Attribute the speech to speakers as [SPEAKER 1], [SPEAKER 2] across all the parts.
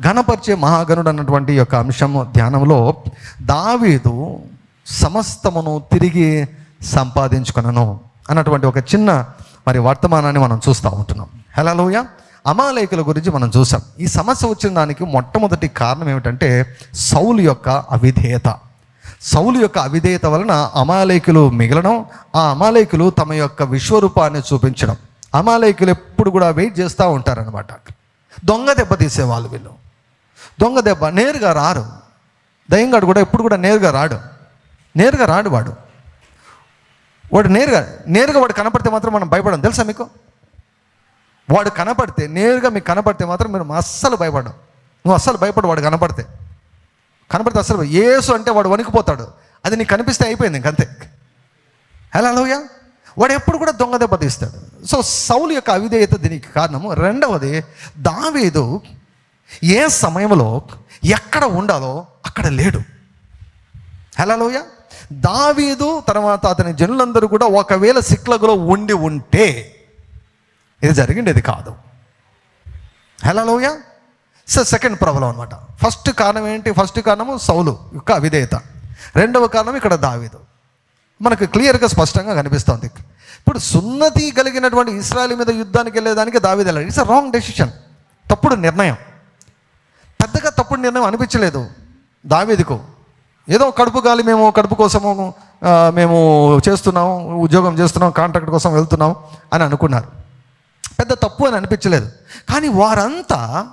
[SPEAKER 1] ఘనపరిచే మహాగణుడు అన్నటువంటి యొక్క అంశము ధ్యానంలో దావీదు సమస్తమును తిరిగి సంపాదించుకునను అన్నటువంటి ఒక చిన్న మరి వర్తమానాన్ని మనం చూస్తూ ఉంటున్నాం. హలోయ అమాలేకుల గురించి మనం చూసాం. ఈ సమస్య వచ్చిన దానికి మొట్టమొదటి కారణం ఏమిటంటే సౌలు యొక్క అవిధేయత. సౌలు యొక్క అవిధేయత వలన అమాలేకులు మిగలడం ఆ అమాలేకులు తమ యొక్క విశ్వరూపాన్ని చూపించడం. అమాలేకులు ఎప్పుడు కూడా వెయిట్ చేస్తూ ఉంటారనమాట దొంగ దెబ్బ తీసేవాళ్ళు వీళ్ళు. దొంగ దెబ్బ నేరుగా రారు. దయ్యంగాడు కూడా ఎప్పుడు కూడా నేరుగా రాడు. నేరుగా రాడు వాడు. వాడు నేరుగా నేరుగా వాడు కనపడితే మాత్రం మనం భయపడం. తెలుసా మీకు? వాడు కనపడితే నేరుగా మీకు కనపడితే మాత్రం మీరు అస్సలు భయపడం నువ్వు అస్సలు భయపడు వాడు కనపడితే. కనపడితే అసలు ఏసు అంటే వాడు వణికిపోతాడు. అది నీకు కనిపిస్తే అయిపోయింది ఇంకంతే హలో లోయ వాడు ఎప్పుడు కూడా దొంగ దెబ్బ తీస్తాడు. సో సౌలు యొక్క అవిధేయత దీనికి కారణము. రెండవది దావీదు ఏ సమయంలో ఎక్కడ ఉండాలో అక్కడ లేడు. హలోయ లోయ దావీదు తర్వాత అతని జనులందరూ కూడా ఒకవేళ సిక్లగులో ఉండి ఉంటే ఇది జరిగిండేది కాదు. హలోయ లోయ సో సెకండ్ ప్రాబ్లం అనమాట ఫస్ట్ కారణం ఏంటి? ఫస్ట్ కారణము సౌలు యొక్క అవిధేయత. రెండవ కారణం ఇక్కడ దావీదు. మనకు క్లియర్గా స్పష్టంగా కనిపిస్తుంది. ఇప్పుడు సున్నతి కలిగినటువంటి ఇస్రాయల్ మీద యుద్ధానికి వెళ్ళేదానికి దావీదు వెళ్ళాడు. ఇట్స్ అ రాంగ్ డెసిషన్ తప్పుడు నిర్ణయం. పెద్దగా తప్పుడు నిర్ణయం అనిపించలేదు దావీదుకు. ఏదో కడుపు గాలి మేము కడుపు కోసము మేము చేస్తున్నాము ఉద్యోగం చేస్తున్నాం కాంట్రాక్ట్ కోసం వెళ్తున్నాం అని అనుకున్నారు. పెద్ద తప్పు అని అనిపించలేదు. కానీ వారంతా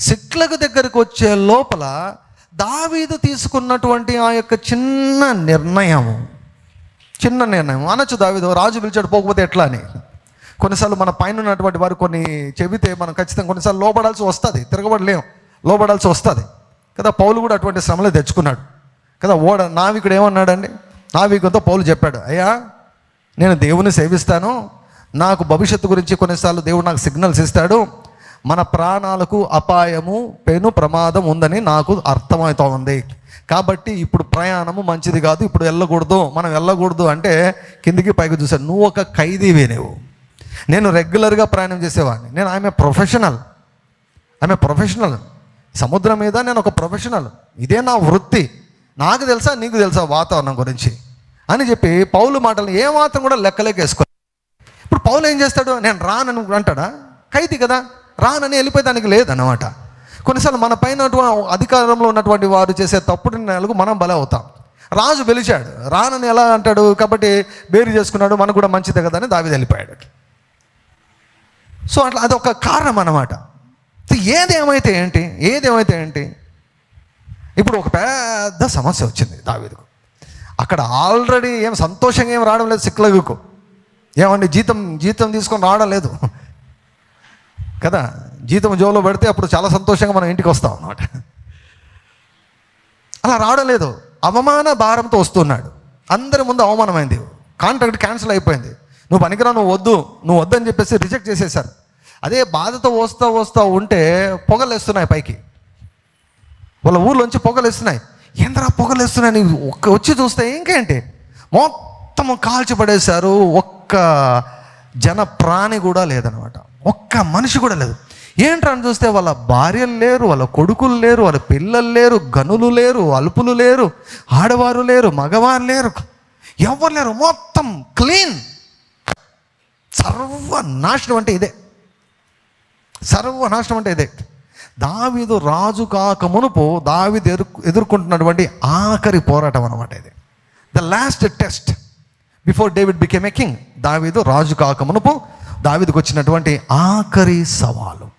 [SPEAKER 1] సిక్లకు దగ్గరకు వచ్చే లోపల దావీదు తీసుకున్నటువంటి ఆ యొక్క చిన్న నిర్ణయము చిన్న నిర్ణయం అనొచ్చు దావీదు రాజు పిలిచాడు పోకపోతే ఎట్లా? అని. కొన్నిసార్లు మన పైన ఉన్నటువంటి వారు కొన్ని చెబితే మనం ఖచ్చితంగా కొన్నిసార్లు లోపడాల్సి వస్తుంది తిరగబడలేము లోపడాల్సి వస్తుంది. కదా పౌలు కూడా అటువంటి శ్రమలే తెచ్చుకున్నాడు. కదా ఓడ నావికుడు ఏమన్నాడండి? నావికుడితో పౌలు చెప్పాడు అయ్యా నేను దేవుని సేవిస్తాను. నాకు భవిష్యత్తు గురించి కొన్నిసార్లు దేవుడు నాకు సిగ్నల్స్ ఇస్తాడు. మన ప్రాణాలకు అపాయము పెను ప్రమాదం ఉందని నాకు అర్థమవుతా ఉంది. కాబట్టి ఇప్పుడు ప్రయాణము మంచిది కాదు ఇప్పుడు వెళ్ళకూడదు. మనం వెళ్ళకూడదు అంటే కిందికి పైకి చూసాను నువ్వు ఒక ఖైదీవే నువ్వు నేను రెగ్యులర్గా ప్రయాణం చేసేవాడిని. నేను ఆమె ప్రొఫెషనల్ ఆమె ప్రొఫెషనల్ సముద్రం మీద నేను ఒక ప్రొఫెషనల్. ఇదే నా వృత్తి. నాకు తెలుసా నీకు తెలుసా వాతావరణం గురించి? అని చెప్పి పౌలు మాటలు ఏమాత్రం కూడా లెక్కలేక వేసుకో. ఇప్పుడు పౌలు ఏం చేస్తాడు? నేను రానని అంటాడా? ఖైదీ కదా. రానని వెళ్ళిపోయేదానికి లేదన్నమాట. కొన్నిసార్లు మన పైన అధికారంలో ఉన్నటువంటి వారు చేసే తప్పుడు నిర్ణయాలకు మనం బలం అవుతాం. రాజు పిలిచాడు. రానని ఎలా అంటాడు? కాబట్టి బేరు చేసుకున్నాడు. మనకు కూడా మంచిదే కదా అని దావి వెళ్ళిపోయాడు సో అట్లా అది ఒక కారణం అన్నమాట. ఏదేమైతే ఏంటి? ఏదేమైతే ఏంటి? ఇప్పుడు ఒక పెద్ద సమస్య వచ్చింది దావీదుకు. అక్కడ ఆల్రెడీ ఏం సంతోషంగా ఏం రావడం లేదు సిక్లగుకు. ఏమండి జీతం జీతం తీసుకొని రావడం లేదు. కదా? జీతం జోలో పెడితే అప్పుడు చాలా సంతోషంగా మనం ఇంటికి వస్తాం అన్నమాట. అలా రావడం లేదు. అవమాన భారంతో వస్తున్నాడు. అందరి ముందు అవమానమైంది. కాంట్రాక్ట్ క్యాన్సిల్ అయిపోయింది. నువ్వు పనికిరా నువ్వు వద్దు నువ్వు వద్దని చెప్పేసి రిజెక్ట్ చేసేశారు. అదే బాధతో వస్తా వస్తా ఉంటే పొగలేస్తున్నాయి పైకి. వాళ్ళ ఊర్లోంచి పొగలేస్తున్నాయి. ఏంద్రా పొగలు వేస్తున్నాయి నీవు ఒక్క వచ్చి చూస్తే ఇంకేంటి? మొత్తం కాల్చి పడేశారు. ఒక్క జన ప్రాణి కూడా లేదనమాట. ఒక్క మనిషి కూడా లేదు. ఏంట్రా అని చూస్తే వాళ్ళ భార్యలు లేరు వాళ్ళ కొడుకులు లేరు వాళ్ళ పిల్లలు లేరు గనులు లేరు అల్పులు లేరు ఆడవారు లేరు మగవారు లేరు. ఎవరు లేరు. మొత్తం క్లీన్. సర్వనాశనం అంటే ఇదే. సర్వనాశనం అంటే ఇదే. దావీదు రాజు కాక మునుపు దావీదు ఎదుర్ ఎదుర్కొంటున్నటువంటి ఆఖరి పోరాటం అనమాట ఇది. The last test before David became a king దావీదు రాజు కాక మునుపు దావీదుకు వచ్చినటువంటి ఆఖరి సవాలు.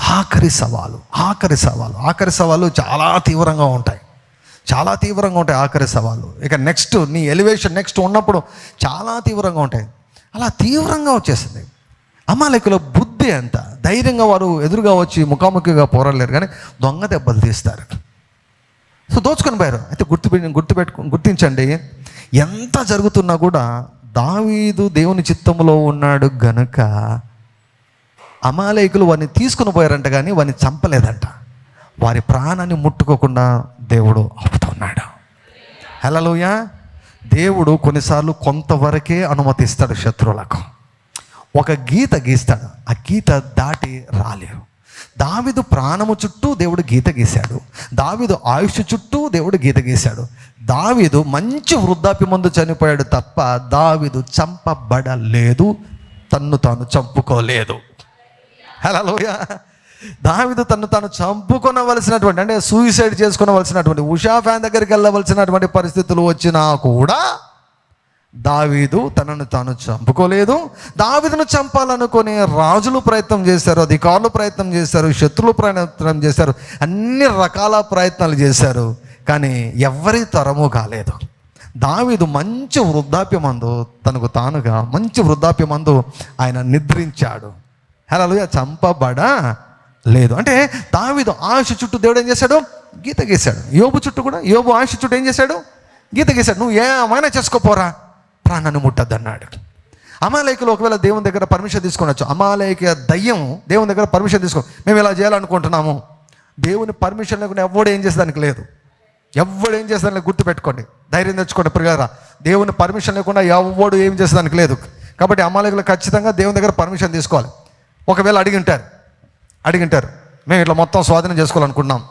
[SPEAKER 1] ఆఖరి సవాలు ఆఖరి సవాలు. ఆఖరి సవాలు చాలా తీవ్రంగా ఉంటాయి. చాలా తీవ్రంగా ఉంటాయి ఆఖరి సవాలు. ఇక నెక్స్ట్ నీ ఎలివేషన్ నెక్స్ట్ ఉన్నప్పుడు చాలా తీవ్రంగా ఉంటాయి. అలా తీవ్రంగా వచ్చేసింది. అమాలకుల బుద్ధి అంత ధైర్యంగా వారు ఎదురుగా వచ్చి ముఖాముఖిగా పోరాడలేరు కానీ దొంగ దెబ్బలు తీస్తారు. సో దోచుకొని పోయారు. అయితే గుర్తు గుర్తుపెట్టు గుర్తించండి. ఎంత జరుగుతున్నా కూడా దావీదు దేవుని చిత్తంలో ఉన్నాడు గనుక అమాలయకులు వారిని తీసుకుని పోయారంట కానీ వారిని చంపలేదంట. వారి ప్రాణాన్ని ముట్టుకోకుండా దేవుడు ఆపుతున్నాడు. హలోయ దేవుడు కొన్నిసార్లు కొంతవరకే అనుమతిస్తాడు శత్రువులకు. ఒక గీత గీస్తాడు. ఆ గీత దాటి రాలేరు. దావిదు ప్రాణము చుట్టూ దేవుడు గీత గీశాడు. దావిదు ఆయుష్ చుట్టూ దేవుడు గీత గీశాడు. దావిదు మంచి వృద్ధాప్య ముందు చనిపోయాడు తప్ప దావిదు చంపబడలేదు తన్ను తాను చంపుకోలేదు. హలోయ దావిదు తను తాను చంపుకొనవలసినటువంటి అంటే సూసైడ్ చేసుకునవలసినటువంటి ఉషా ఫ్యాన్ దగ్గరికి వెళ్ళవలసినటువంటి పరిస్థితులు వచ్చినా కూడా దావీదు తనను తాను చంపుకోలేదు. దావీదును చంపాలనుకునే రాజులు ప్రయత్నం చేశారు అధికారులు ప్రయత్నం చేశారు శత్రులు ప్రయత్నం చేశారు అన్ని రకాల ప్రయత్నాలు చేశారు కానీ ఎవరి తరము కాలేదు. దావీదు మంచి వృద్ధాప్యమందు తనకు తానుగా మంచి వృద్ధాప్యమందు ఆయన నిద్రించాడు. హలో చంపబడ లేదు. అంటే దావీదు ఆశ చుట్టూ దేవుడు ఏం చేశాడు? గీత గీశాడు. యోబు చుట్టూ కూడా యోబు ఆశ చుట్టూ ఏం చేశాడు? గీత గీశాడు. నువ్వు ఏమైనా చేసుకోపోరా ప్రాణాన్ని ముట్టద్దన్నాడు. అమాలయకులు ఒకవేళ దేవుని దగ్గర పర్మిషన్ తీసుకొనొచ్చు అమాలయక దయ్యం దేవుని దగ్గర పర్మిషన్ తీసుకో మేము ఇలా చేయాలనుకుంటున్నాము. దేవుని పర్మిషన్ లేకుండా ఎవడు ఏం చేసేదానికి లేదు. ఎవడు ఏం చేసేదానికి గుర్తుపెట్టుకోండి. ధైర్యం తెచ్చుకోండి ప్రియారా దేవుని పర్మిషన్ లేకుండా ఎవడు ఏం చేసేదానికి లేదు. కాబట్టి అమాలయకులు ఖచ్చితంగా దేవుని దగ్గర పర్మిషన్ తీసుకోవాలి. ఒకవేళ అడిగి ఉంటారు అడిగి ఉంటారు మేము ఇట్లా మొత్తం స్వాధీనం చేసుకోవాలనుకుంటున్నాం.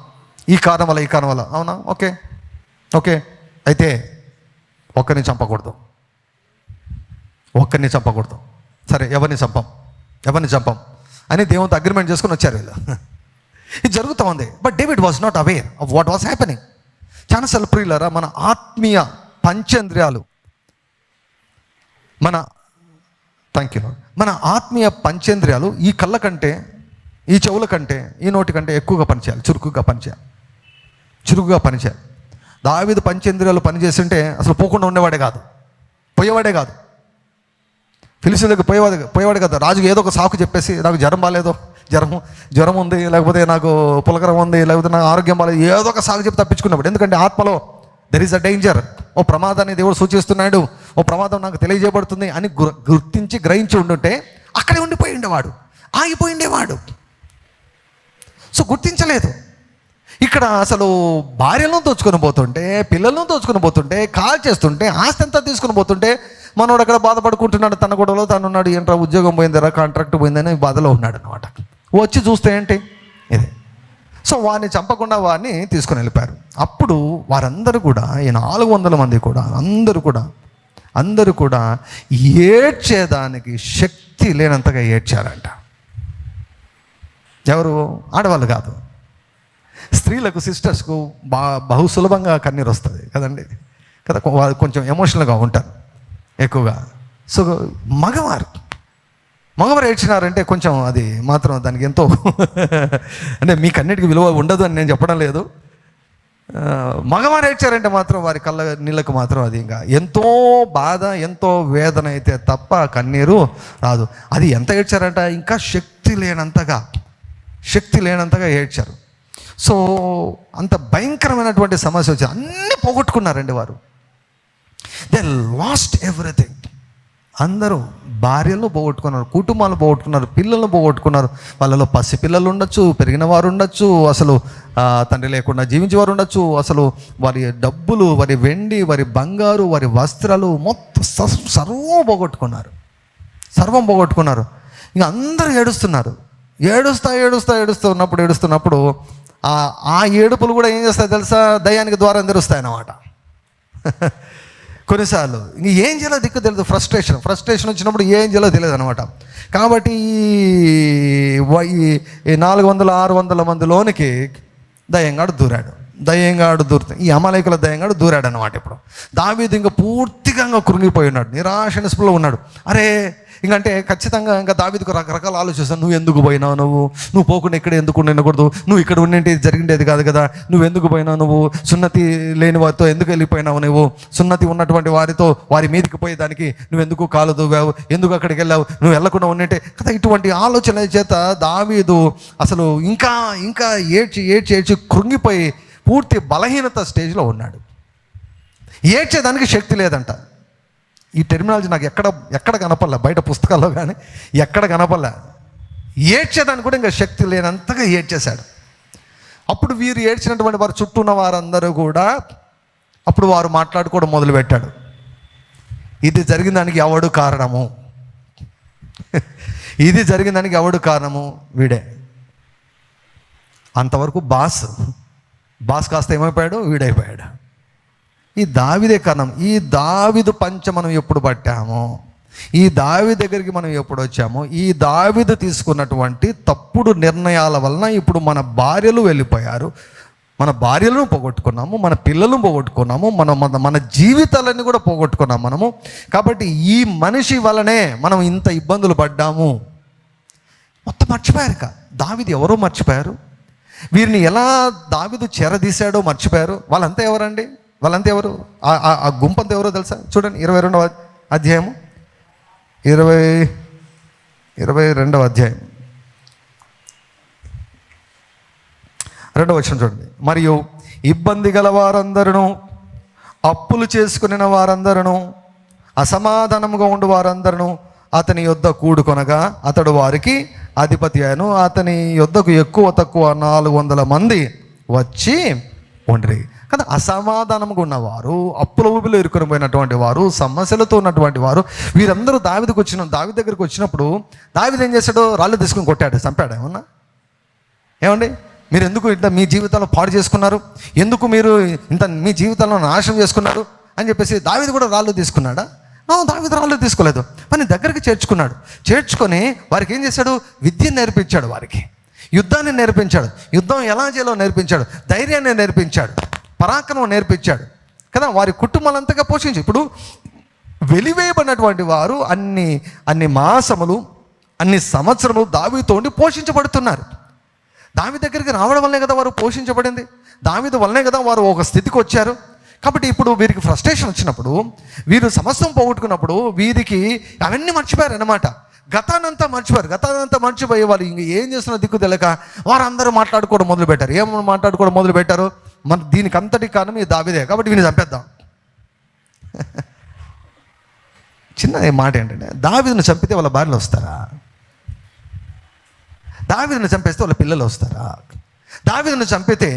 [SPEAKER 1] ఈ కారణం వల్ల ఈ కారణం వల్ల. అవునా? ఓకే. ఓకే. అయితే ఒక్కరిని చంపకూడదు. ఒక్కరిని చంపకూడదు. సరే ఎవరిని చంపం? ఎవరిని చంపం? అని దేవునితో అగ్రిమెంట్ చేసుకుని వచ్చారు వీళ్ళు. ఇది జరుగుతూ ఉంది. But David was not aware of what was happening చాలాసార్లు ప్రియులరా మన ఆత్మీయ పంచేంద్రియాలు మన థ్యాంక్ యూ మన ఆత్మీయ పంచేంద్రియాలు ఈ కళ్ళ కంటే ఈ చెవుల కంటే ఈ నోటి కంటే ఎక్కువగా పనిచేయాలి. చురుకుగా పనిచేయాలి. చురుకుగా పనిచేయాలి. దావిధ పంచేంద్రియాలు పనిచేస్తుంటే అసలు పోకుండా ఉండేవాడే కాదు. పోయేవాడే కాదు. ఫిలిసిన దగ్గర పోయేవాడు పోయేవాడు కదా. రాజుకు ఏదో ఒక సాకు చెప్పేసి నాకు జ్వరం బాగాలేదు జ్వరం జ్వరం ఉంది లేకపోతే నాకు పులకరం ఉంది లేకపోతే నాకు ఆరోగ్యం బాగాలేదు ఏదో ఒక సాకు చెప్పి తప్పించుకున్నప్పుడు. ఎందుకంటే ఆత్మలో దెర్ ఈస్ అ డేంజర్ ఓ ప్రమాదాన్ని దేవుడు సూచిస్తున్నాడు. ఓ ప్రమాదం నాకు తెలియజేయబడుతుంది అని గుర్తించి గ్రహించి ఉండుంటే అక్కడే ఉండిపోయి ఉండేవాడు. ఆగిపోయి ఉండేవాడు. సో గుర్తించలేదు. ఇక్కడ అసలు భార్యలను దోచుకొని పోతుంటే పిల్లలను దోచుకొని పోతుంటే కాల్ చేస్తుంటే ఆస్తి అంతా తీసుకొని పోతుంటే మనోడు అక్కడ బాధపడుకుంటున్నాడు? తన గొడవలో తను ఉన్నాడు. ఏంట్రా ఉద్యోగం పోయిందిరా కాంట్రాక్ట్ పోయిందని బాధలో ఉన్నాడు అనమాట వచ్చి చూస్తే ఏంటి? ఇది. సో వారిని చంపకుండా వారిని తీసుకొని వెళ్ళిపోయారు. అప్పుడు వారందరూ కూడా ఈ నాలుగు వందల మంది కూడా అందరూ కూడా అందరూ కూడా ఏడ్చేదానికి శక్తి లేనంతగా ఏడ్చారంట. ఎవరు? ఆడవాళ్ళు కాదు. స్త్రీలకు సిస్టర్స్కు బా బహు సులభంగా కన్నీరు వస్తుంది కదండి. కదా వారు వాళ్ళు కొంచెం ఎమోషనల్గా ఉంటారు ఎక్కువగా. సో మగవారు మగవారు ఏడ్చినారంటే కొంచెం అది మాత్రం దానికి ఎంతో అంటే మీకు అన్నిటికీ విలువ ఉండదు అని నేను చెప్పడం లేదు. మగవారు ఏడ్చారంటే మాత్రం వారి కళ్ళ నీళ్ళకు మాత్రం అది ఇంకా ఎంతో బాధ ఎంతో వేదన అయితే తప్ప కన్నీరు రాదు. అది ఎంత ఏడ్చారంట? ఇంకా శక్తి లేనంతగా శక్తి లేనంతగా ఏడ్చారు. సో అంత భయంకరమైనటువంటి సమస్య వచ్చి అన్నీ పోగొట్టుకున్నారండి వారు. దే లాస్ట్ ఎవ్రీథింగ్ అందరూ భార్యలు పోగొట్టుకున్నారు కుటుంబాలు పోగొట్టుకున్నారు పిల్లలను పోగొట్టుకున్నారు. వాళ్ళలో పసి పిల్లలు ఉండొచ్చు పెరిగిన వారు ఉండొచ్చు అసలు తండ్రి లేకుండా జీవించేవారు ఉండొచ్చు అసలు వారి డబ్బులు వారి వెండి వారి బంగారు వారి వస్త్రాలు మొత్తం సర్వం పోగొట్టుకున్నారు. సర్వం పోగొట్టుకున్నారు. ఇంకా అందరూ ఏడుస్తున్నారు. ఏడుస్తా ఏడుస్తా ఏడుస్తూ ఉన్నప్పుడు ఏడుస్తున్నప్పుడు ఆ ఏడుపులు కూడా ఏం చేస్తాయి తెలుసా? దయానికి ద్వారం తెరుస్తాయి అన్నమాట. కొన్నిసార్లు ఇంక ఏం చేయాలో దిక్కు తెలియదు. ఫ్రస్ట్రేషన్ ఫ్రస్ట్రేషన్ వచ్చినప్పుడు ఏం చేయాలో తెలియదు అనమాట కాబట్టి ఈ ఈ- నాలుగు వందల ఆరు వందల మందిలోనికి దయ్యంగాడు దూరాడు. దయ్యంగాడు దూరుతాయి ఈ అమాలయకుల దయ్యంగాడు దూరాడు అనమాట ఇప్పుడు. దావీదు ఇంకా పూర్తిగా ఇంకా కృంగిపోయి ఉన్నాడు. నిరాశ నిస్పలో ఉన్నాడు. అరే ఇంకంటే ఖచ్చితంగా ఇంకా దావీదుకు రకరకాల ఆలోచిస్తాను. నువ్వు ఎందుకు పోయినావు నువ్వు? నువ్వు పోకుండా ఇక్కడ ఎందుకు ఉండకూడదు నువ్వు ఇక్కడ ఉండింటే జరిగిండేది కాదు కదా. నువ్వు ఎందుకు పోయినావు నువ్వు? సున్నతి లేని వారితో ఎందుకు వెళ్ళిపోయినావు నువ్వు? సున్నతి ఉన్నటువంటి వారితో వారి మీదకి పోయేదానికి నువ్వు ఎందుకు కాలు దూవావు ఎందుకు అక్కడికి వెళ్ళావు? నువ్వు వెళ్ళకుండా ఉండింటే కదా ఇటువంటి ఆలోచన చేత దావీదు అసలు ఇంకా ఇంకా ఏడ్చి ఏడ్చి ఏడ్చి కృంగిపోయి పూర్తి బలహీనత స్టేజ్లో ఉన్నాడు. ఏడ్చేదానికి శక్తి లేదంట. ఈ టెర్మినాలజీ నాకు ఎక్కడ ఎక్కడ కనపడలే బయట పుస్తకాల్లో కానీ ఎక్కడ కనపడలే. ఏడ్చేదానికి కూడా ఇంకా శక్తి లేనంతగా ఏడ్చేశాడు. అప్పుడు వీరు ఏడ్చినటువంటి వారు చుట్టూ ఉన్న వారందరూ కూడా అప్పుడు వారు మాట్లాడుకోవడం మొదలుపెట్టాడు. ఇది జరిగిన దానికి ఎవడు కారణము? ఇది జరిగిన దానికి ఎవడు కారణము? వీడే. అంతవరకు బాస్. బాస్ కాస్త ఏమైపోయాడు? వీడైపోయాడు. ఈ దావిదే కారణం. ఈ దావిదు పంచ మనం ఎప్పుడు పట్టామో? ఈ దావి దగ్గరికి మనం ఎప్పుడు వచ్చామో? ఈ దావిదు తీసుకున్నటువంటి తప్పుడు నిర్ణయాల వలన ఇప్పుడు మన భార్యలు వెళ్ళిపోయారు. మన భార్యలను పోగొట్టుకున్నాము మన పిల్లలను పోగొట్టుకున్నాము మన మన మన జీవితాలన్నీ కూడా పోగొట్టుకున్నాం మనము. కాబట్టి ఈ మనిషి వలనే మనం ఇంత ఇబ్బందులు పడ్డాము. మొత్తం మర్చిపోయారు కా దావిది ఎవరో మర్చిపోయారు. వీరిని ఎలా దావిదు చెరదీశాడో మర్చిపోయారు. వాళ్ళంతా ఎవరండి? వాళ్ళంతా ఎవరు? ఆ- ఆ- గుంపంతా ఎవరో తెలుసా? చూడండి ఇరవై రెండవ అధ్యాయము. ఇరవై ఇరవై రెండవ అధ్యాయం. రెండవ వచ్చిన చూడండి. మరియు ఇబ్బంది గల వారందరూ అప్పులు చేసుకుని వారందరూ అసమాధానముగా ఉండు వారందరూ అతని యొద్ద కూడుకొనగా అతడు వారికి అధిపతి అయ్యాను అతని యొద్దకు ఎక్కువ తక్కువ నాలుగు వందల మంది వచ్చి ఉండ్రి. కదా అసమాధానంగా ఉన్నవారు అప్పుల ఊపిలో ఇరుకొని పోయినటువంటి వారు సమస్యలతో ఉన్నటువంటి వారు వీరందరూ దావిదకు వచ్చిన దావి దగ్గరికి వచ్చినప్పుడు దావిది ఏం చేశాడు? రాళ్ళు తీసుకుని కొట్టాడు చంపాడు ఏమన్నా? ఏమండి? మీరు ఎందుకు ఇంత మీ జీవితంలో పాడు చేసుకున్నారు? ఎందుకు మీరు ఇంత మీ జీవితంలో నాశనం చేసుకున్నారు? అని చెప్పేసి దావిది కూడా రాళ్ళు తీసుకున్నాడా? నో దావిది రాళ్ళు తీసుకోలేదు. పని దగ్గరికి చేర్చుకున్నాడు. చేర్చుకొని వారికి ఏం చేశాడు? విద్య నేర్పించాడు వారికి. యుద్ధాన్ని నేర్పించాడు. యుద్ధం ఎలా చేయాలో నేర్పించాడు. ధైర్యాన్ని నేర్పించాడు. పరాక్రమం నేర్పించాడు. కదా వారి కుటుంబాలంతగా పోషించి. ఇప్పుడు వెలివేయబడినటువంటి వారు అన్ని అన్ని మాసములు అన్ని సంవత్సరములు దావితోండి పోషించబడుతున్నారు. దావి దగ్గరికి రావడం వల్లే కదా వారు పోషించబడింది. దావిద వల్లనే కదా వారు ఒక స్థితికి వచ్చారు. కాబట్టి ఇప్పుడు వీరికి ఫ్రస్ట్రేషన్ వచ్చినప్పుడు వీరు సమస్తం పోగొట్టుకున్నప్పుడు వీరికి అవన్నీ మర్చిపోయారు అన్నమాట. గతానంతా మర్చిపోయారు. గతానంతా మర్చిపోయే వాళ్ళు ఇంక ఏం చేస్తున్న దిక్కు తెలియక వారందరూ మాట్లాడుకోవడం మొదలు పెట్టారు మాట్లాడుకోవడం మొదలు పెట్టారు మన దీనికి అంతటి కారణం ఈ దావిదే. కాబట్టి వీని చంపేద్దాం. చిన్న మాట ఏంటంటే దావిదను చంపితే వాళ్ళ భార్యలు వస్తారా? దావిదను చంపేస్తే వాళ్ళ పిల్లలు వస్తారా? దావిదను చంపితే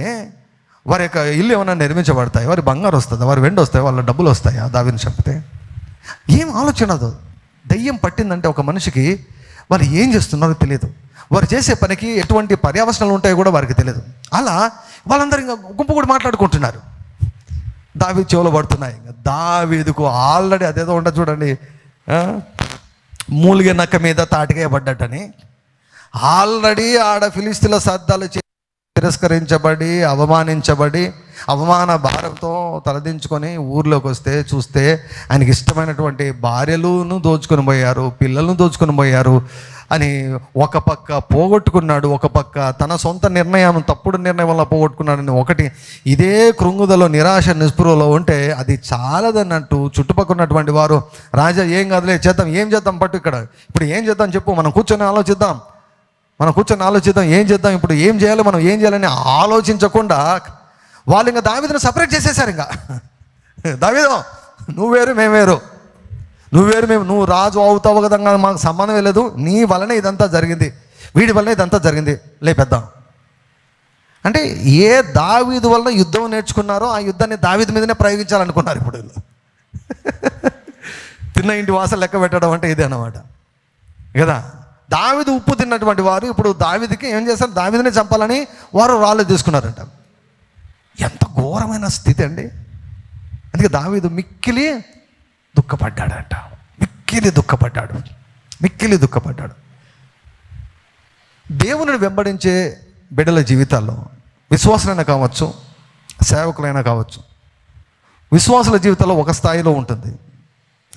[SPEAKER 1] వారి యొక్క ఇల్లు ఏమైనా నిర్మించబడతాయి? వారి బంగారు వస్తుందా? వారి వెండి వస్తాయి? వాళ్ళ డబ్బులు వస్తాయా? దావిని చంపితే? ఏం ఆలోచన అది? దయ్యం పట్టిందంటే ఒక మనిషికి వారు ఏం చేస్తున్నారో తెలియదు. వారు చేసే పనికి ఎటువంటి పర్యావసనాలు ఉంటాయో కూడా వారికి తెలియదు. అలా వాళ్ళందరూ ఇంకా గుంపు కూడా మాట్లాడుకుంటున్నారు. దావి చెవులు పడుతున్నాయి. ఇంకా దావీదుకు ఆల్రెడీ అదేదో ఉండదు చూడండి. మూలిగే నక్క మీద తాటికాయ పడ్డట్టని. ఆల్రెడీ ఆడ ఫిలిస్తీన్ల సర్దాలు తిరస్కరించబడి అవమానించబడి అవమాన భారంతో తలదించుకొని ఊర్లోకి వస్తే చూస్తే ఆయనకి ఇష్టమైనటువంటి భార్యలను దోచుకొని పోయారు పిల్లలను దోచుకొని పోయారు. అని ఒక పక్క పోగొట్టుకున్నాడు ఒక పక్క తన సొంత నిర్ణయం తప్పుడు నిర్ణయం వల్ల పోగొట్టుకున్నాడని ఒకటి. ఇదే కృంగుదలో నిరాశ నిస్పృహలో ఉంటే అది చాలదన్నట్టు చుట్టుపక్కల ఉన్నటువంటి వారు రాజా ఏం కాదులే చేద్దాం ఏం చేద్దాం పట్టు ఇక్కడ. ఇప్పుడు ఏం చేద్దాం చెప్పు మనం కూర్చొని ఆలోచిద్దాం. మనం కూర్చొని ఆలోచిద్దాం ఏం చేద్దాం ఇప్పుడు ఏం చేయాలి మనం ఏం చేయాలని ఆలోచించకుండా వాళ్ళు ఇంకా దావిదను సపరేట్ చేసేసారు ఇంకా. దావిదో నువ్వు వేరు మేము వేరు. నువ్వు వేరు మేము నువ్వు రాజు అవుతావు కదా మాకు సంబంధం లేదు. నీ వలనే ఇదంతా జరిగింది. వీడి వల్లనే ఇదంతా జరిగింది. లేపెద్దాం అంటే ఏ దావీదు వలన యుద్ధం నేర్చుకున్నారో ఆ యుద్ధాన్ని దావీదు మీదనే ప్రయోగించాలనుకున్నారు ఇప్పుడు తిన్న ఇంటి వాసన లెక్క పెట్టడం అంటే ఇదే అన్నమాట. కదా? దావిది ఉప్పు తిన్నటువంటి వారు ఇప్పుడు దావిదికి ఏం చేస్తారు దావిదిని చంపాలని వారు రాళ్ళు తీసుకున్నారంట. ఎంత ఘోరమైన స్థితి అండి. అందుకే దావీదు మిక్కిలి దుఃఖపడ్డాడట. మిక్కిలి దుఃఖపడ్డాడు. మిక్కిలి దుఃఖపడ్డాడు. దేవుని వెంబడించే బిడ్డల జీవితాల్లో విశ్వాసులైనా కావచ్చు సేవకులైనా కావచ్చు విశ్వాసుల జీవితంలో ఒక స్థాయిలో ఉంటుంది.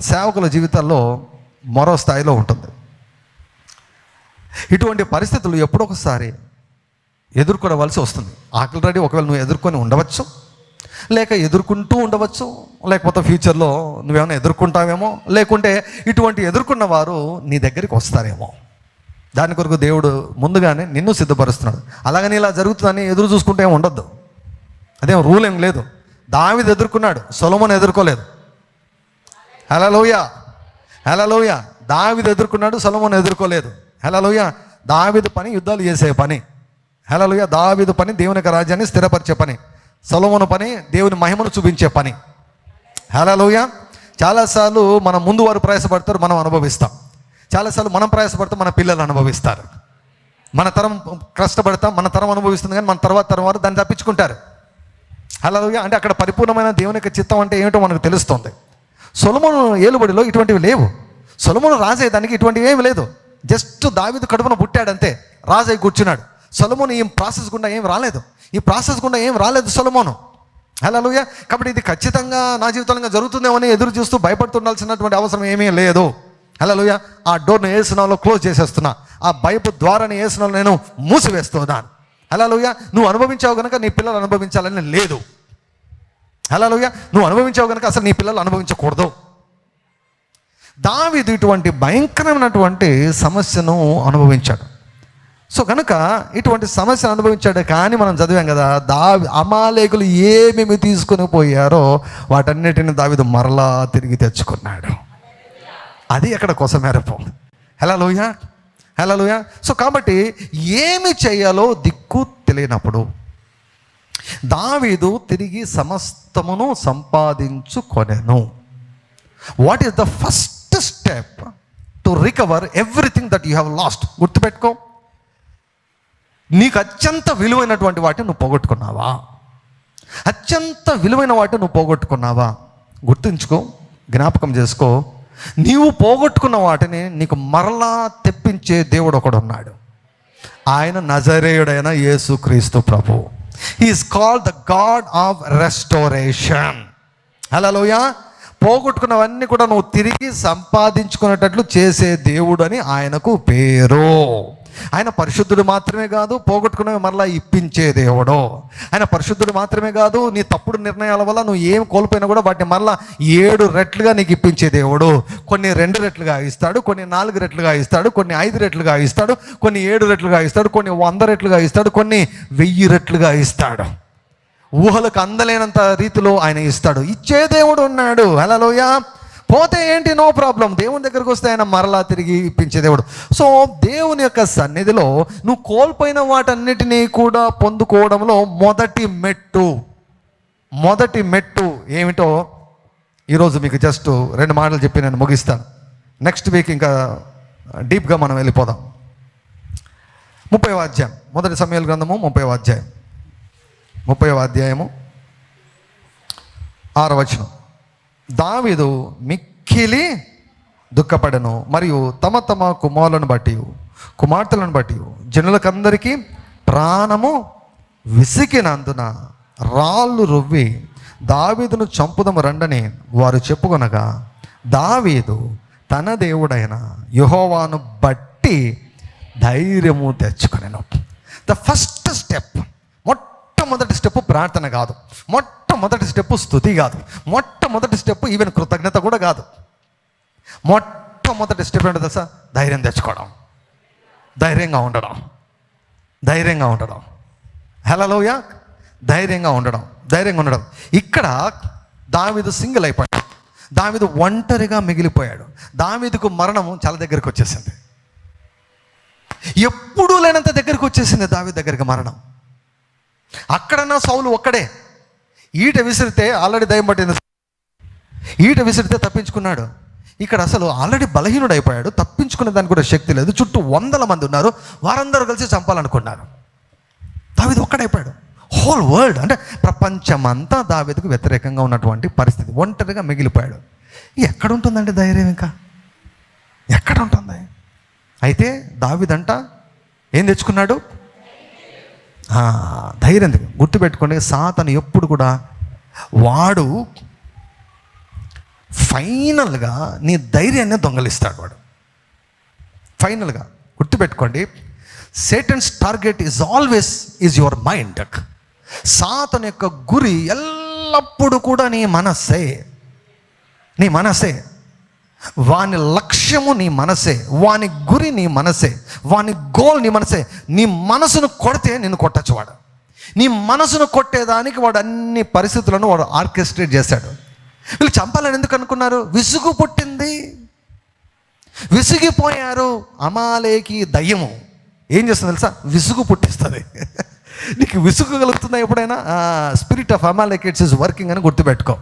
[SPEAKER 1] సేవకుల జీవితాల్లో మరో స్థాయిలో ఉంటుంది. ఇటువంటి పరిస్థితులు ఎప్పుడొకసారి ఎదుర్కొనవలసి వస్తుంది. ఆకలి రెడీ ఒకవేళ నువ్వు ఎదుర్కొని ఉండవచ్చు. లేక ఎదుర్కొంటూ ఉండవచ్చు. లేకపోతే ఫ్యూచర్లో నువ్వేమైనా ఎదుర్కొంటావేమో? లేకుంటే ఇటువంటి ఎదుర్కొన్న వారు నీ దగ్గరికి వస్తారేమో. దాని కొరకు దేవుడు ముందుగానే నిన్ను సిద్ధపరుస్తున్నాడు. అలాగని ఇలా జరుగుతుందని ఎదురు చూసుకుంటే ఏమి ఉండొద్దు. అదేం రూల్ ఏం లేదు. దావిది ఎదుర్కొన్నాడు సొలమన్ ఎదుర్కోలేదు. హలలోయ హలలోయ దావిది ఎదుర్కొన్నాడు సొలమన్ ఎదుర్కోలేదు. హలలోయ దావిది పని యుద్ధాలు చేసే పని. హలలోయ దావిది పని దేవుని యొక్క రాజ్యాన్ని స్థిరపరిచే పని. సొలమోను పని దేవుని మహిమను చూపించే పని. హలోయ చాలాసార్లు మన ముందు వారు ప్రయాసపడతారు మనం అనుభవిస్తాం. చాలాసార్లు మనం ప్రయాసపడతాం మన పిల్లలు అనుభవిస్తారు. మన తరం కష్టపడతాం మన తరం అనుభవిస్తుంది కానీ మన తర్వాత తరం వారు దాన్ని తప్పించుకుంటారు. అలా అంటే అక్కడ పరిపూర్ణమైన దేవుని యొక్క చిత్తం అంటే ఏమిటో మనకు తెలుస్తుంది. సొలమును ఏలుబడిలో ఇటువంటివి లేవు. సొలమును రాజేదానికి ఇటువంటివి ఏమి లేదు. జస్ట్ దావిదు కడుపున పుట్టాడంతే. రాజై కూర్చున్నాడు. సొలమును ఏం ప్రాసెస్ గుండా ఏం రాలేదు. ఈ ప్రాసెస్ గుండా ఏం రాలేదు సొలమోను. హలోయ కాబట్టి ఇది ఖచ్చితంగా నా జీవితంలో జరుగుతుందేమని ఎదురు చూస్తూ భయపడుతుండాల్సినటువంటి అవసరం ఏమీ లేదు. హలోయ ఆ డోర్ను వేసినాలో క్లోజ్ చేసేస్తున్నా. ఆ భయపు ద్వారాన్ని ఏసునాలో నేను మూసివేస్తున్నాను. హలోయ నువ్వు అనుభవించావు కనుక నీ పిల్లలు అనుభవించాలని లేదు. హలోయ నువ్వు అనుభవించావు కనుక అసలు నీ పిల్లలు అనుభవించకూడదు. దావిదు ఇటువంటి భయంకరమైనటువంటి సమస్యను అనుభవించాడు. సో కనుక ఇటువంటి సమస్యను అనుభవించాడు కానీ మనం చదివాం కదా దా అమాలేకులు ఏమేమి తీసుకొని పోయారో వాటన్నిటిని దావిదు మరలా తిరిగి తెచ్చుకున్నాడు. అది అక్కడ కొసమేరపు. హలో లోయ హలో లోయ సో కాబట్టి ఏమి చేయాలో దిక్కు తెలియనప్పుడు దావీదు తిరిగి సమస్తమును సంపాదించుకొనెను. What is the first step to recover everything that you have lost గుర్తుపెట్టుకో. నీకు అత్యంత విలువైనటువంటి వాటిని నువ్వు పోగొట్టుకున్నావా? అత్యంత విలువైన వాటిని నువ్వు పోగొట్టుకున్నావా? గుర్తుంచుకో జ్ఞాపకం చేసుకో. నీవు పోగొట్టుకున్న వాటిని నీకు మరలా తెప్పించే దేవుడు ఒకడు ఉన్నాడు ఆయన నజరేయుడైన యేసుక్రీస్తు ప్రభు. Is called the God of restoration హలోయ పోగొట్టుకున్నవన్నీ కూడా నువ్వు తిరిగి సంపాదించుకునేటట్లు చేసే దేవుడు అని ఆయనకు పేరు. ఆయన పరిశుద్ధుడు మాత్రమే కాదు పోగొట్టుకున్నవి మరలా ఇప్పించే దేవుడు. ఆయన పరిశుద్ధుడు మాత్రమే కాదు నీ తప్పుడు నిర్ణయాల వల్ల నువ్వు ఏం కోల్పోయినా కూడా వాటిని మరలా ఏడు రెట్లుగా నీకు ఇప్పించే దేవుడు. కొన్ని రెండు రెట్లుగా ఇస్తాడు కొన్ని నాలుగు రెట్లుగా ఇస్తాడు కొన్ని ఐదు రెట్లుగా ఇస్తాడు కొన్ని ఏడు రెట్లుగా ఇస్తాడు కొన్ని వంద రెట్లుగా ఇస్తాడు కొన్ని వెయ్యి రెట్లుగా ఇస్తాడు. ఊహలకు అందలేనంత రీతిలో ఆయన ఇస్తాడు. ఇచ్చే దేవుడు ఉన్నాడు. హలోయ పోతే ఏంటి? No problem. దేవుని దగ్గరకు వస్తే ఆయన మరలా తిరిగి ఇప్పించే దేవుడు. సో దేవుని యొక్క సన్నిధిలో నువ్వు కోల్పోయిన వాటన్నిటినీ కూడా పొందుకోవడంలో మొదటి మెట్టు. మొదటి మెట్టు ఏమిటో ఈరోజు మీకు జస్ట్ రెండు మాటలు చెప్పి నేను ముగిస్తాను. నెక్స్ట్ వీక్ ఇంకా డీప్గా మనం వెళ్ళిపోదాం. ముప్పై అధ్యాయం మొదటి సమయాల గ్రంథము ముప్పై అధ్యాయం ముప్పై అధ్యాయము ఆరవచనం దావీదు మిక్కిలి దుఃఖపడను మరియు తమ తమ కుమారులను బట్టి కుమార్తెలను బట్టి జనులకందరికీ ప్రాణము విసికినందున రాళ్ళు రువ్వి దావీదును చంపుదము రండని వారు చెప్పుకొనగా దావీదు తన దేవుడైన యుహోవాను బట్టి ధైర్యము తెచ్చుకొనెను. ద ఫస్ట్ స్టెప్ మొట్టమొదటి స్టెప్ ప్రార్థన కాదు. మొట్టమొదటి స్టెప్ స్థుతి కాదు. మొట్టమొదటి స్టెప్ ఈవెన్ కృతజ్ఞత కూడా కాదు. మొట్టమొదటి స్టెప్ ఏంటో తెలుసా? ధైర్యం తెచ్చుకోవడం. ధైర్యంగా ఉండడం. ధైర్యంగా ఉండడం. హలోయ ధైర్యంగా ఉండడం. ధైర్యంగా ఉండడం. ఇక్కడ దావిదు సింగిల్ అయిపోయాడు. దావిదు ఒంటరిగా మిగిలిపోయాడు. దావిదుకు మరణం చాలా దగ్గరికి వచ్చేసింది. ఎప్పుడూ లేనంత దగ్గరికి వచ్చేసింది దావి దగ్గరికి మరణం. అక్కడన్నా సౌలు ఒక్కడే. ఈట విసిరితే ఆల్రెడీ దయం పట్టింది. ఈట విసిరితే తప్పించుకున్నాడు. ఇక్కడ అసలు ఆల్రెడీ బలహీనుడు అయిపోయాడు తప్పించుకునే దానికి కూడా శక్తి లేదు. చుట్టూ వందల మంది ఉన్నారు. వారందరూ కలిసి చంపాలనుకున్నారు. దావిది ఒక్కడైపోయాడు. హోల్ వరల్డ్ అంటే ప్రపంచమంతా దావిదకు వ్యతిరేకంగా ఉన్నటువంటి పరిస్థితి. ఒంటరిగా మిగిలిపోయాడు. ఎక్కడ ఉంటుందండి ధైర్యం ఇంకా? ఎక్కడ ఉంటుంది అయితే దావిదంట ఏం తెచ్చుకున్నాడు? ధైర్యం గుర్తుపెట్టుకోండి సాతను ఎప్పుడు కూడా వాడు ఫైనల్గా నీ ధైర్యాన్ని దొంగలిస్తాడు వాడు. ఫైనల్గా గుర్తుపెట్టుకోండి Satan's target is always is your mind Satan యొక్క గురి ఎల్లప్పుడూ కూడా నీ మనస్సే. నీ మనసే వాని లక్ష్యము నీ మనసే వాని గురి నీ మనసే వాని గోల్ నీ మనసే. నీ మనసును కొడితే నిన్ను కొట్టచ్చు వాడు. నీ మనసును కొట్టేదానికి వాడు అన్ని పరిస్థితులను వాడు ఆర్కెస్ట్రేట్ చేశాడు. వీళ్ళు చంపాలని ఎందుకు అనుకున్నారు? విసుగు పుట్టింది. విసిగిపోయారు అమాలేకి దయ్యము. ఏం చేస్తుంది తెలుసా? విసుగు పుట్టిస్తుంది. నీకు విసుగు కలుగుతుందా ఎప్పుడైనా? Spirit of Amalekites is working అని గుర్తుపెట్టుకో.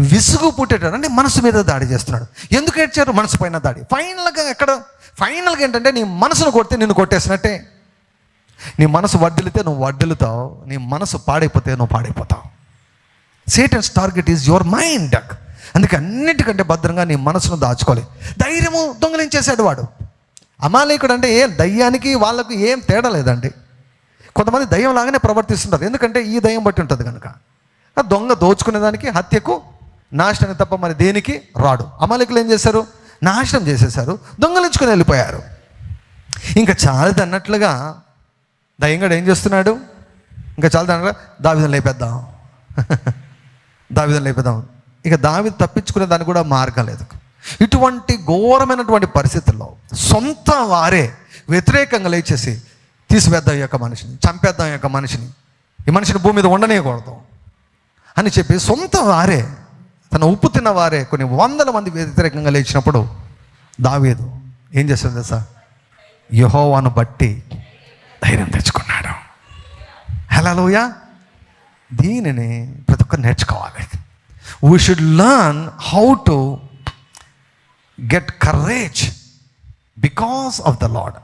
[SPEAKER 1] విసుగు పుట్టేటాడు అంటే మనసు మీద దాడి చేస్తున్నాడు. ఎందుకు ఏడ్చారు? మనసు పైన దాడి. ఫైనల్గా ఎక్కడ? ఫైనల్గా ఏంటంటే నీ మనసును కొడితే నిన్ను కొట్టేసినట్టే. నీ మనసు వడ్డిలితే నువ్వు వడ్డిలుతావు. నీ మనసు పాడైపోతే నువ్వు పాడైపోతావు. Satan's target is your mind అందుకే అన్నిటికంటే భద్రంగా నీ మనసును దాచుకోవాలి. ధైర్యము దొంగలించేశాడు వాడు. అమాలయకుడు అంటే ఏం దయ్యానికి వాళ్ళకు ఏం తేడా లేదండి. కొంతమంది దయ్యం లాగానే ప్రవర్తిస్తుంటారు. ఎందుకంటే ఈ దయ్యం బట్టి ఉంటుంది కనుక. దొంగ దొంగ దోచుకునేదానికి హత్యకు నాశనానికి తప్ప మరి దేనికి? రాడు. అమాలికులు ఏం చేశారు? నాశనం చేసేశారు. దొంగలించుకుని వెళ్ళిపోయారు. ఇంకా చాలదు అన్నట్లుగా దయ్యంగాడు ఏం చేస్తున్నాడు? ఇంకా చాలదు అన్నట్లుగా దావిదం లేపేద్దాం. దావిదం లేపేద్దాం. ఇక దావి తప్పించుకునే దానికి కూడా మార్గం లేదు. ఇటువంటి ఘోరమైనటువంటి పరిస్థితుల్లో సొంత వారే వ్యతిరేకంగా లేచేసి తీసివేద్దాం ఈ యొక్క మనిషిని చంపేద్దాం ఈ యొక్క మనిషిని. ఈ మనిషిని భూమి మీద ఉండనేయకూడదు అని చెప్పి సొంత వారే తన ఉప్పు తిన్న వారే కొన్ని వందల మంది వ్యతిరేకంగా లేచినప్పుడు దావీదు ఏం చేస్తుంది తెలుసా? యహోవాను బట్టి ధైర్యం తెచ్చుకున్నాడు. హలోయ దీనిని ప్రతి ఒక్కరు నేర్చుకోవాలి. We should learn how to get courage because of the Lord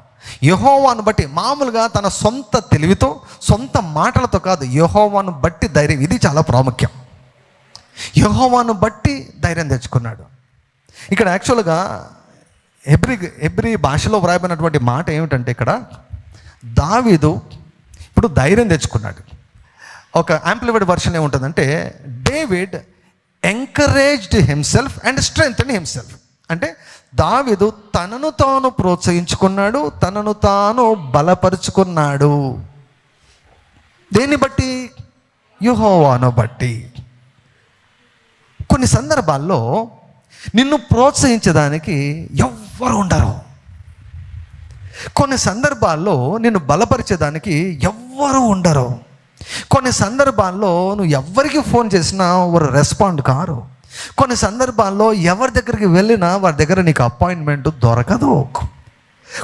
[SPEAKER 1] యహోవాను బట్టి మామూలుగా తన సొంత తెలివితో సొంత మాటలతో కాదు యహోవాను బట్టి ధైర్యం. ఇది చాలా ప్రాముఖ్యం. యహోవాను బట్టి ధైర్యం తెచ్చుకున్నాడు. ఇక్కడ యాక్చువల్గా ఎబ్రి ఎబ్రి భాషలో వ్రాయబడినటువంటి మాట ఏమిటంటే ఇక్కడ దావీదు ఇప్పుడు ధైర్యం తెచ్చుకున్నాడు. ఒక యాంప్లిఫైడ్ వర్షన్ ఏముంటుందంటే David encouraged himself and strength himself. అంటే దావీదు తనను తాను ప్రోత్సహించుకున్నాడు తనను తాను బలపరుచుకున్నాడు. దేన్ని బట్టి? యుహోవాను బట్టి. కొన్ని సందర్భాల్లో నిన్ను ప్రోత్సహించడానికి ఎవ్వరు ఉండరు. కొన్ని సందర్భాల్లో నిన్ను బలపరిచేదానికి ఎవ్వరు ఉండరు. కొన్ని సందర్భాల్లో నువ్వు ఎవరికి ఫోన్ చేసినా వారు రెస్పాండ్ కారు. కొన్ని సందర్భాల్లో ఎవరి దగ్గరికి వెళ్ళినా వారి దగ్గర నీకు అపాయింట్మెంట్ దొరకదు.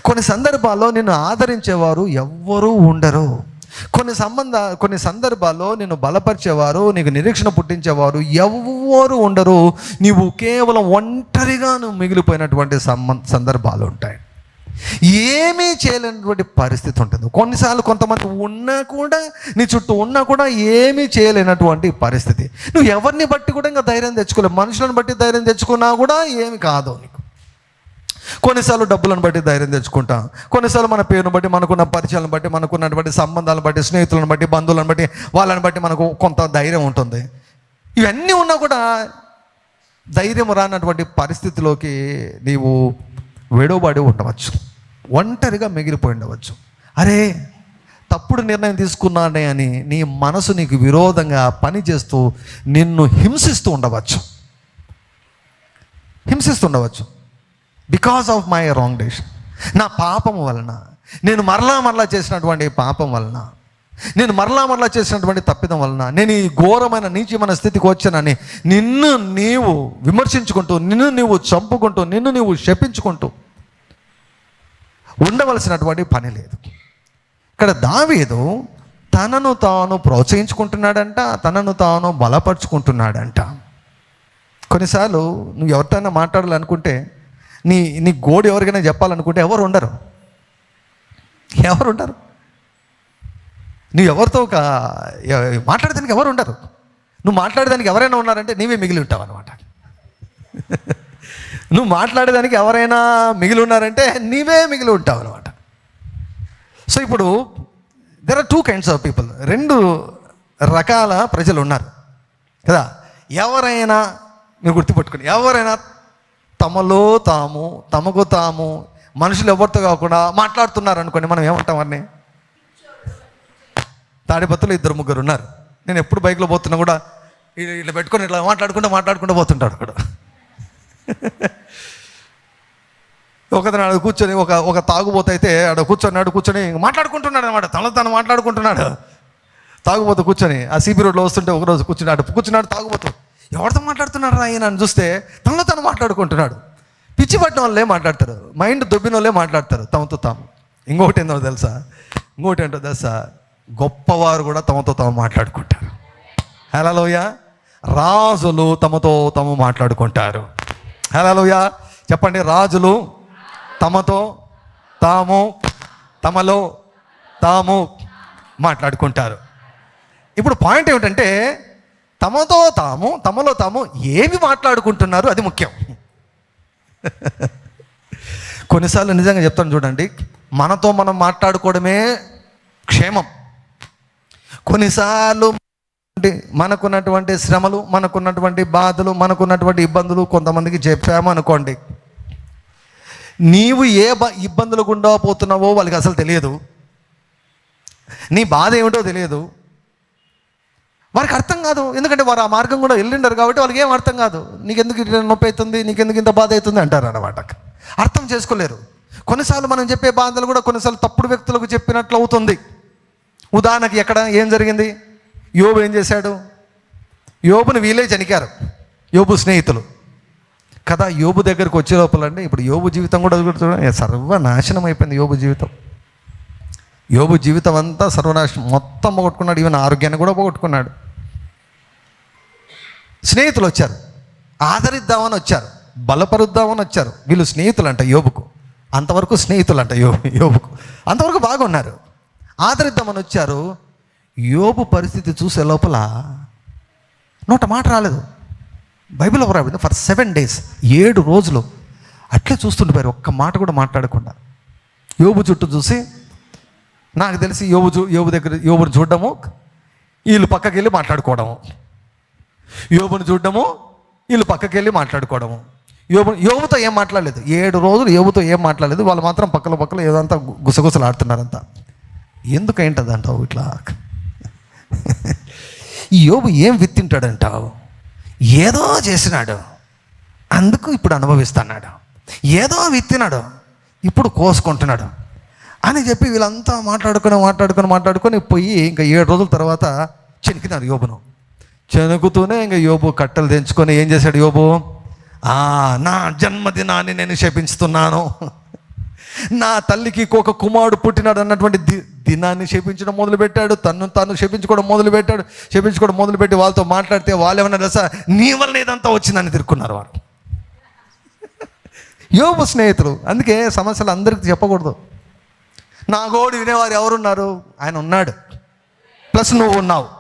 [SPEAKER 1] కొన్ని సందర్భాల్లో నిన్ను ఆదరించేవారు ఎవ్వరూ ఉండరు. కొన్ని సంబంధ కొన్ని సందర్భాల్లో నేను బలపరిచేవారు నీకు నిరీక్షణ పుట్టించేవారు ఎవ్వరు ఉండరు. నీవు కేవలం ఒంటరిగా నువ్వు మిగిలిపోయినటువంటి సంబంధ సందర్భాలు ఉంటాయి. ఏమీ చేయలేనటువంటి పరిస్థితి ఉంటుంది. కొన్నిసార్లు కొంతమంది ఉన్నా కూడా నీ చుట్టూ ఉన్నా కూడా ఏమీ చేయలేనటువంటి పరిస్థితి. నువ్వు ఎవరిని బట్టి కూడా ఇంకా ధైర్యం తెచ్చుకోలేవు. మనుషులను బట్టి ధైర్యం తెచ్చుకున్నా కూడా ఏమి కాదు నీకు. కొన్నిసార్లు డబ్బులను బట్టి ధైర్యం తెచ్చుకుంటాం. కొన్నిసార్లు మన పేరును బట్టి మనకున్న పరిచయాలను బట్టి మనకున్నటువంటి సంబంధాలను బట్టి స్నేహితులను బట్టి బంధువులను బట్టి వాళ్ళని బట్టి మనకు కొంత ధైర్యం ఉంటుంది. ఇవన్నీ ఉన్నా కూడా ధైర్యం రానటువంటి పరిస్థితిలోకి నీవు వెడవబడి ఉండవచ్చు. ఒంటరిగా మిగిలిపోయి ఉండవచ్చు. అరే తప్పుడు నిర్ణయం తీసుకున్నానే అని నీ మనసు నీకు విరోధంగా పనిచేస్తూ నిన్ను హింసిస్తూ ఉండవచ్చు. హింసిస్తూ ఉండవచ్చు. బికాస్ ఆఫ్ మై రాంగ్ డేషన్ నా పాపం వలన నేను మరలా మరలా చేసినటువంటి పాపం వలన నేను మరలా మరలా చేసినటువంటి తప్పిదం వలన నేను ఈ ఘోరమైన నీచమైన స్థితికి వచ్చానని నిన్ను నీవు విమర్శించుకుంటూ నిన్ను నీవు చంపుకుంటూ నిన్ను నీవు శపించుకుంటూ ఉండవలసినటువంటి పని లేదు. ఇక్కడ దావీదు తనను తాను ప్రోత్సహించుకుంటున్నాడంట తనను తాను బలపరుచుకుంటున్నాడంట. కొన్నిసార్లు నువ్వు ఎవరితోనైనా మాట్లాడాలనుకుంటే నీ నీ గోడు ఎవరికైనా చెప్పాలనుకుంటే ఎవరు ఉండరు. ఎవరు ఉండరు. నువ్వు ఎవరితో ఒక మాట్లాడేదానికి ఎవరు ఉండరు. నువ్వు మాట్లాడేదానికి ఎవరైనా ఉన్నారంటే నీవే మిగిలి ఉంటావు అనమాట నువ్వు మాట్లాడేదానికి ఎవరైనా మిగిలి ఉన్నారంటే నీవే మిగిలి ఉంటావు అనమాట సో ఇప్పుడు there are two kinds of people రెండు రకాల ప్రజలు ఉన్నారు. కదా? ఎవరైనా మీరు గుర్తుపెట్టుకుని ఎవరైనా తమలో తాము తమకు తాము మనుషులు ఎవరితో కాకుండా మాట్లాడుతున్నారు అనుకోండి మనం ఏమంటాం వారిని? తాడిపత్రులు ఇద్దరు ముగ్గురు ఉన్నారు. నేను ఎప్పుడు బైక్లో పోతున్నా కూడా ఇలా ఇట్లా పెట్టుకొని ఇట్లా మాట్లాడుకుంటూ మాట్లాడుకుంటూ పోతుంటాడు అక్కడ. ఒకతను ఆడ కూర్చొని ఒక ఒక తాగుబోతు అయితే ఆడ కూర్చొని కూర్చొని మాట్లాడుకుంటున్నాడు అనమాట తనలో తను మాట్లాడుకుంటున్నాడు. తాగుబోతు కూర్చొని ఆ సిబి రోడ్లో వస్తుంటే ఒకరోజు కూర్చున్నాడు కూర్చున్నాడు తాగుబోతు. ఎవరితో మాట్లాడుతున్నాడు ఆయన అని చూస్తే తనలో తను మాట్లాడుకుంటున్నాడు. పిచ్చి పట్టిన వాళ్ళే మాట్లాడతారు. మైండ్ దొబ్బిన వాళ్ళే మాట్లాడతారు తమతో తాము. ఇంకొకటి ఏందో తెలుసా? ఇంకొకటి ఏంటో తెలుసా? గొప్పవారు కూడా తమతో తాము మాట్లాడుకుంటారు. హలోయ రాజులు తమతో తాము మాట్లాడుకుంటారు. హలోయ చెప్పండి రాజులు తమతో తాము తమలో తాము మాట్లాడుకుంటారు. ఇప్పుడు పాయింట్ ఏమిటంటే తమతో తాము తమలో తాము ఏమి మాట్లాడుకుంటున్నారు? అది ముఖ్యం. కొన్నిసార్లు నిజంగా చెప్తాను చూడండి మనతో మనం మాట్లాడుకోవడమే క్షేమం. కొన్నిసార్లు మనకున్నటువంటి శ్రమలు మనకున్నటువంటి బాధలు మనకున్నటువంటి ఇబ్బందులు కొంతమందికి చెప్పామనుకోండి నీవు ఏ బ ఇబ్బందులు గుండా పోతున్నావో వాళ్ళకి అసలు తెలియదు. నీ బాధ ఏమిటో తెలియదు. వారికి అర్థం కాదు. ఎందుకంటే వారు ఆ మార్గం కూడా వెళ్ళిండరు కాబట్టి వాళ్ళకి ఏం అర్థం కాదు. నీకెందుకు ఎందుకు నొప్పి అవుతుంది నీకెందుకు ఇంత బాధ అవుతుంది అంటారు అన్నమాట. అర్థం చేసుకోలేరు. కొన్నిసార్లు మనం చెప్పే బాధలు కూడా కొన్నిసార్లు తప్పుడు వ్యక్తులకు చెప్పినట్లు అవుతుంది. ఉదాహరణకి ఎక్కడ ఏం జరిగింది? యోబు ఏం చేశాడు? యోబుని వీలే చనికారు. యోబు స్నేహితులు. కదా యోబు దగ్గరకు వచ్చే లోపలండి ఇప్పుడు యోబు జీవితం కూడా చూడండి సర్వనాశనం అయిపోయింది యోబు జీవితం. యోబు జీవితం అంతా సర్వనాశనం. మొత్తం పోగొట్టుకున్నాడు. ఈవెన్ ఆరోగ్యాన్ని కూడా పోగొట్టుకున్నాడు. స్నేహితులు వచ్చారు. ఆదరిద్దామని వచ్చారు. బలపరుద్దామని వచ్చారు. వీళ్ళు స్నేహితులు అంట యోబుకు. అంతవరకు స్నేహితులు అంట యోబు యోబుకు. అంతవరకు బాగున్నారు. ఆదరిద్దామని వచ్చారు. యోబు పరిస్థితి చూసే లోపల నోట మాట రాలేదు. బైబిల్ రాబడింది. ఫర్ సెవెన్ డేస్ ఏడు రోజులు అట్లే చూస్తుండిపోయారు ఒక్క మాట కూడా మాట్లాడకుండా. యోబు చుట్టూ చూసి నాకు తెలిసి యోబు చూ యోబు దగ్గర యోబుని చూడడము వీళ్ళు పక్కకి వెళ్ళి మాట్లాడుకోవడము. యోబుని చూడడము వీళ్ళు పక్కకి వెళ్ళి మాట్లాడుకోవడము. యోబు యోబుతో ఏం మాట్లాడలేదు. ఏడు రోజులు యోబుతో ఏం మాట్లాడలేదు. వాళ్ళు మాత్రం పక్కల పక్కల ఏదంతా గుసగుసలు ఆడుతున్నారంతా ఎందుకు ఏంటది అంటావు ఇట్లా? ఈ యోబు ఏం విత్తింటాడంటావు? ఏదో చేసినాడు. అందుకు ఇప్పుడు అనుభవిస్తున్నాడు. ఏదో విత్తినాడు. ఇప్పుడు కోసుకుంటున్నాడు. అని చెప్పి వీళ్ళంతా మాట్లాడుకొని మాట్లాడుకొని మాట్లాడుకొని పోయి ఇంకా ఏడు రోజుల తర్వాత చెనికినారు యోబును. చెనుకుతూనే ఇంకా యోబు కట్టెలు తెంచుకొని ఏం చేశాడు యోబు? నా జన్మదినాన్ని నేను శపించుతున్నాను. నా తల్లికి ఒక కుమారుడు పుట్టినాడు అన్నటువంటి ది దినాన్ని శపించడం మొదలుపెట్టాడు. తను తను శపించుకోవడం మొదలుపెట్టాడు. శపించుకోవడం మొదలుపెట్టి వాళ్ళతో మాట్లాడితే వాళ్ళు ఏమన్నా తెలుసా నీ వల్ల ఇదంతా వచ్చిందని తిరుక్కున్నారు వారు యోబు స్నేహితులు. అందుకే సమస్యలు అందరికీ చెప్పకూడదు. నా గోడు వినేవారు ఎవరున్నారు? ఆయన ఉన్నాడు. ప్లస్ నువ్వు ఉన్నావు.